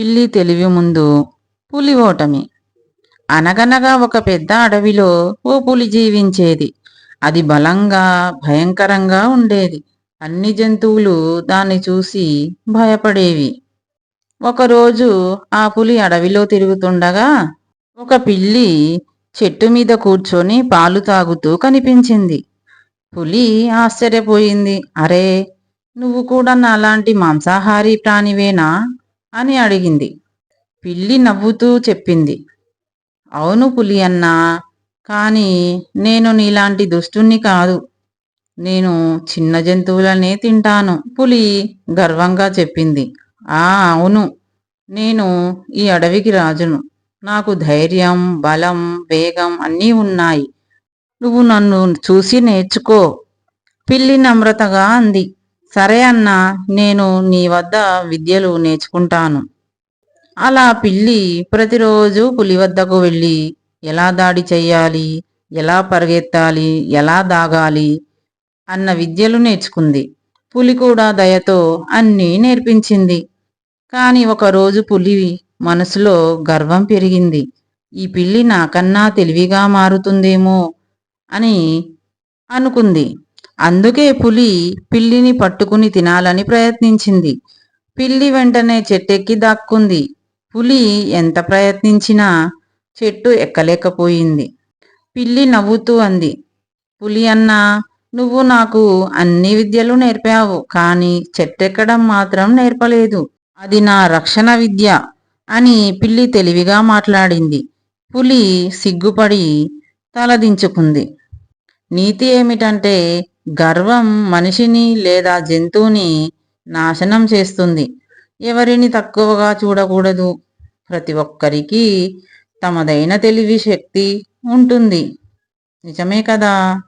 పిల్లి తెలివి ముందు పులి ఓటమి. అనగనగా ఒక పెద్ద అడవిలో ఓ పులి జీవించేది. అది బలంగా భయంకరంగా ఉండేది. అన్ని జంతువులు దాన్ని చూసి భయపడేవి. ఒకరోజు ఆ పులి అడవిలో తిరుగుతుండగా ఒక పిల్లి చెట్టు మీద కూర్చొని పాలు తాగుతూ కనిపించింది. పులి ఆశ్చర్యపోయింది. అరే నువ్వు కూడా నాలాంటి మాంసాహారీ ప్రాణివేనా? అని అడిగింది. పిల్లి నవ్వుతూ చెప్పింది. అవును పులి అన్నా కానీ నేను నీలాంటి దుష్టుణ్ణి కాదు. నేను చిన్న జంతువులనే తింటాను పులి గర్వంగా చెప్పింది. ఆ అవును. నేను ఈ అడవికి రాజును. నాకు ధైర్యం బలం వేగం అన్నీ ఉన్నాయి. నువ్వు నన్ను చూసి నేర్చుకో పిల్లి నమ్రతగా అంది. సరే అన్నా నేను నీ వద్ద విద్యలు నేర్చుకుంటాను. అలా పిల్లి ప్రతిరోజు పులి వద్దకు వెళ్ళి ఎలా దాడి చెయ్యాలి ఎలా పరిగెత్తాలి ఎలా దాగాలి అన్న విద్యలు నేర్చుకుంది. పులి కూడా దయతో అన్నీ నేర్పించింది. కాని ఒకరోజు పులి మనసులో గర్వం పెరిగింది. ఈ పిల్లి నాకన్నా తెలివిగా మారుతుందేమో అని అనుకుంది. అందుకే పులి పిల్లిని పట్టుకుని తినాలని ప్రయత్నించింది. పిల్లి వెంటనే చెట్టెక్కి దాక్కుంది. పులి ఎంత ప్రయత్నించినా చెట్టు ఎక్కలేకపోయింది. పిల్లి నవ్వుతూ అంది. పులి అన్నా నువ్వు నాకు అన్ని విద్యలు నేర్పావు కానీ చెట్టెక్కడం మాత్రం నేర్పలేదు. అది నా రక్షణ విద్య అని పిల్లి తెలివిగా మాట్లాడింది. పులి సిగ్గుపడి తలదించుకుంది. నీతి ఏమిటంటే గర్వం మనిషిని లేదా జంతువుని నాశనం చేస్తుంది. ఎవరిని తక్కువగా చూడకూడదు. ప్రతి ఒక్కరికి తమదైన తెలివి శక్తి ఉంటుంది. నిజమే కదా?